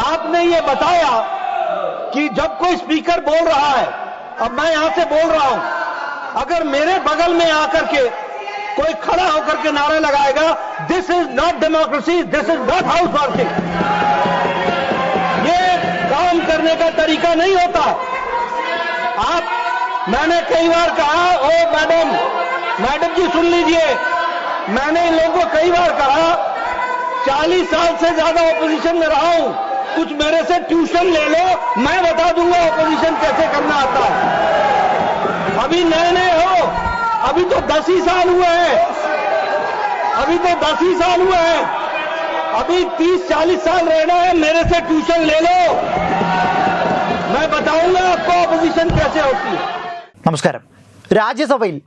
आपने ये बताया कि जब कोई स्पीकर बोल रहा है, अब मैं यहाँ से बोल रहा हूँ, अगर मेरे बगल में आकर के कोई खड़ा होकर के नारे लगाएगा this is not democracy this is not house working ये काम करने का तरीका नहीं होता। आप, मैंने कई बार कहा, ओ मैडम मैडम जी सुन लीजिए, मैंने इन लोगों को कई बार कहा, चालीस साल से ज़्यादा ऑपोजिशन में रहा हूँ। कुछ मेरे से ट्यूशन ले लो मैं बता दूंगा ऑपोजिशन कैसे करना आता है अभी नए नए हो अभी तो दस ही साल हुए हैं अभी तो दस ही साल हुए हैं अभी तीस चालीस साल रहना है मेरे से ट्यूशन ले लो मैं बताऊंगा आपको ऑपोजिशन कैसे होती है നമസ്കാരം രാജ്യസഭയിൽ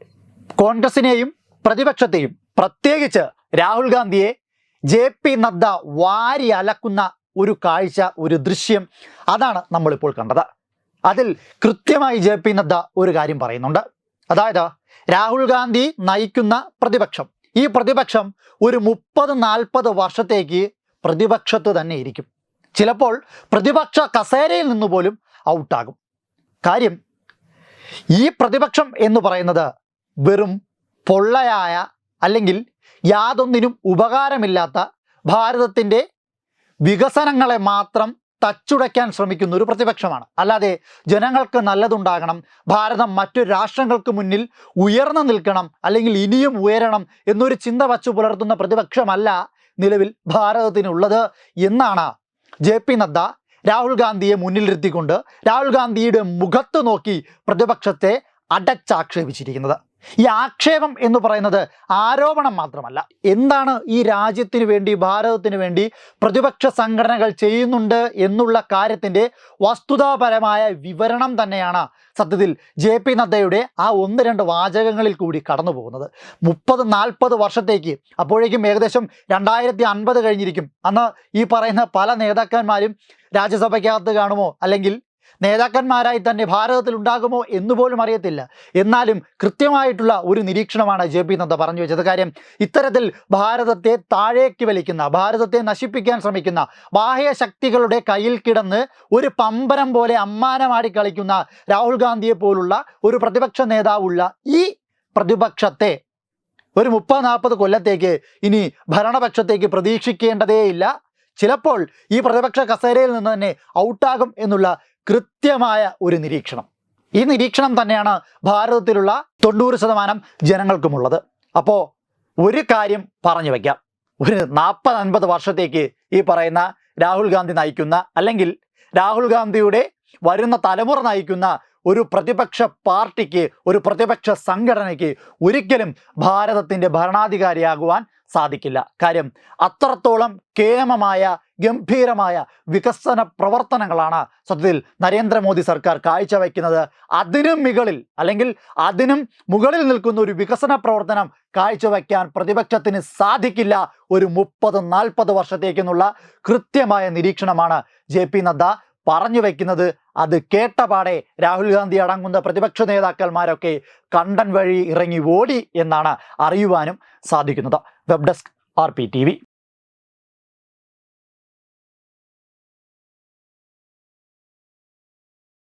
കോൺഗ്രസിനെയും പ്രതിപക്ഷത്തെയും പ്രത്യേകിച്ച് രാഹുൽ ഗാന്ധിയെ ജെ പി നദ്ദ വാരി അലക്കുന്ന ഒരു കാഴ്ച ഒരു ദൃശ്യം. അതാണ് നമ്മളിപ്പോൾ കണ്ടത്. അതിൽ കൃത്യമായി ജെ പി നദ്ദ ഒരു കാര്യം പറയുന്നുണ്ട്. അതായത് രാഹുൽ ഗാന്ധി നയിക്കുന്ന പ്രതിപക്ഷം. ഈ പ്രതിപക്ഷം ഒരു മുപ്പത് നാൽപ്പത് വർഷത്തേക്ക് പ്രതിപക്ഷത്ത് തന്നെ ഇരിക്കും. ചിലപ്പോൾ പ്രതിപക്ഷ കസേരയിൽ നിന്ന് പോലും ഔട്ടാകും. കാര്യം ഈ പ്രതിപക്ഷം എന്ന് പറയുന്നത് വെറും പൊള്ളയായ അല്ലെങ്കിൽ യാതൊന്നിനും ഉപകാരമില്ലാത്ത ഭാരതത്തിന്റെ വികസനങ്ങളെ മാത്രം തച്ചുടയ്ക്കാൻ ശ്രമിക്കുന്ന ഒരു പ്രതിപക്ഷമാണ്. അല്ലാതെ ജനങ്ങൾക്ക് നല്ലതുണ്ടാകണം ഭാരതം മറ്റു രാഷ്ട്രങ്ങൾക്ക് മുന്നിൽ ഉയർന്നു നിൽക്കണം അല്ലെങ്കിൽ ഇനിയും ഉയരണം എന്നൊരു ചിന്ത വച്ചു പുലർത്തുന്ന പ്രതിപക്ഷമല്ല നിലവിൽ ഭാരതത്തിനുള്ളത് എന്നാണ് ജെ പി നദ്ദ രാഹുൽ ഗാന്ധിയെ മുന്നിലിരുത്തിക്കൊണ്ട് രാഹുൽ ഗാന്ധിയുടെ മുഖത്ത് നോക്കി പ്രതിപക്ഷത്തെ അടച്ചാക്ഷേപിച്ചിരിക്കുന്നത്. ഈ ആക്ഷേപം എന്ന് പറയുന്നത് ആരോപണം മാത്രമല്ല. എന്താണ് ഈ രാജ്യത്തിന് വേണ്ടി ഭാരതത്തിന് വേണ്ടി പ്രതിപക്ഷ സംഘടനകൾ ചെയ്യുന്നുണ്ട് എന്നുള്ള കാര്യത്തിന്റെ വസ്തുതാപരമായ വിവരണം തന്നെയാണ് സത്യത്തിൽ ജെ പി നദ്ദയുടെ ആ ഒന്ന് രണ്ട് വാചകങ്ങളിൽ കൂടി കടന്നു പോകുന്നത് മുപ്പത് നാൽപ്പത് വർഷത്തേക്ക് അപ്പോഴേക്കും ഏകദേശം രണ്ടായിരത്തി അൻപത് കഴിഞ്ഞിരിക്കും. അന്ന് ഈ പറയുന്ന പല നേതാക്കന്മാരും രാജ്യസഭയ്ക്കകത്ത് കാണുമോ? അല്ലെങ്കിൽ നേതാക്കന്മാരായി തന്നെ ഭാരതത്തിൽ ഉണ്ടാകുമോ എന്നുപോലും അറിയത്തില്ല. എന്നാലും കൃത്യമായിട്ടുള്ള ഒരു നിരീക്ഷണമാണ് ജെ പി നദ്ദ പറഞ്ഞു വെച്ചത്. കാര്യം ഇത്തരത്തിൽ ഭാരതത്തെ താഴേക്ക് വലിക്കുന്ന ഭാരതത്തെ നശിപ്പിക്കാൻ ശ്രമിക്കുന്ന ബാഹ്യ ശക്തികളുടെ കയ്യിൽ കിടന്ന് ഒരു പമ്പരം പോലെ അമ്മാനമാടി കളിക്കുന്ന രാഹുൽ ഗാന്ധിയെ പോലുള്ള ഒരു പ്രതിപക്ഷ നേതാവുള്ള ഈ പ്രതിപക്ഷത്തെ ഒരു മുപ്പത് നാൽപ്പത് കൊല്ലത്തേക്ക് ഇനി ഭരണപക്ഷത്തേക്ക് പ്രതീക്ഷിക്കേണ്ടതേയില്ല. ചിലപ്പോൾ ഈ പ്രതിപക്ഷ കസേരയിൽ നിന്ന് തന്നെ ഔട്ടാകും എന്നുള്ള കൃത്യമായ ഒരു നിരീക്ഷണം. ഈ നിരീക്ഷണം തന്നെയാണ് ഭാരതത്തിലുള്ള തൊണ്ണൂറ് ശതമാനം ജനങ്ങൾക്കുമുള്ളത്. അപ്പോൾ ഒരു കാര്യം പറഞ്ഞു വയ്ക്കാം ഒരു നാൽപ്പത് അൻപത് വർഷത്തേക്ക് ഈ പറയുന്ന രാഹുൽ ഗാന്ധി നയിക്കുന്ന അല്ലെങ്കിൽ രാഹുൽ ഗാന്ധിയുടെ വരുന്ന തലമുറ നയിക്കുന്ന ഒരു പ്രതിപക്ഷ പാർട്ടിക്ക് ഒരു പ്രതിപക്ഷ സംഘടനയ്ക്ക് ഒരിക്കലും ഭാരതത്തിന്റെ ഭരണാധികാരിയാകുവാൻ സാധിക്കില്ല. കാര്യം അത്രത്തോളം കേമമായ ഗംഭീരമായ വികസന പ്രവർത്തനങ്ങളാണ് സത്യത്തിൽ നരേന്ദ്രമോദി സർക്കാർ കാഴ്ചവെക്കുന്നത്. അതിനും മുകളിൽ അല്ലെങ്കിൽ അതിനും മുകളിൽ നിൽക്കുന്ന ഒരു വികസന പ്രവർത്തനം കാഴ്ചവെക്കാൻ പ്രതിപക്ഷത്തിന് സാധിക്കില്ല ഒരു മുപ്പത് നാൽപ്പത് വർഷത്തേക്കെന്നുള്ള കൃത്യമായ നിരീക്ഷണമാണ് ജെ പി നദ്ദ പറഞ്ഞു വെക്കുന്നത്. അത് കേട്ടപാടെ രാഹുൽ ഗാന്ധി അടങ്ങുന്ന പ്രതിപക്ഷ നേതാക്കന്മാരൊക്കെ കണ്ടൻ വഴി ഇറങ്ങി ഓടി എന്നാണ് അറിയുവാനും സാധിക്കുന്നത്. Web desk R P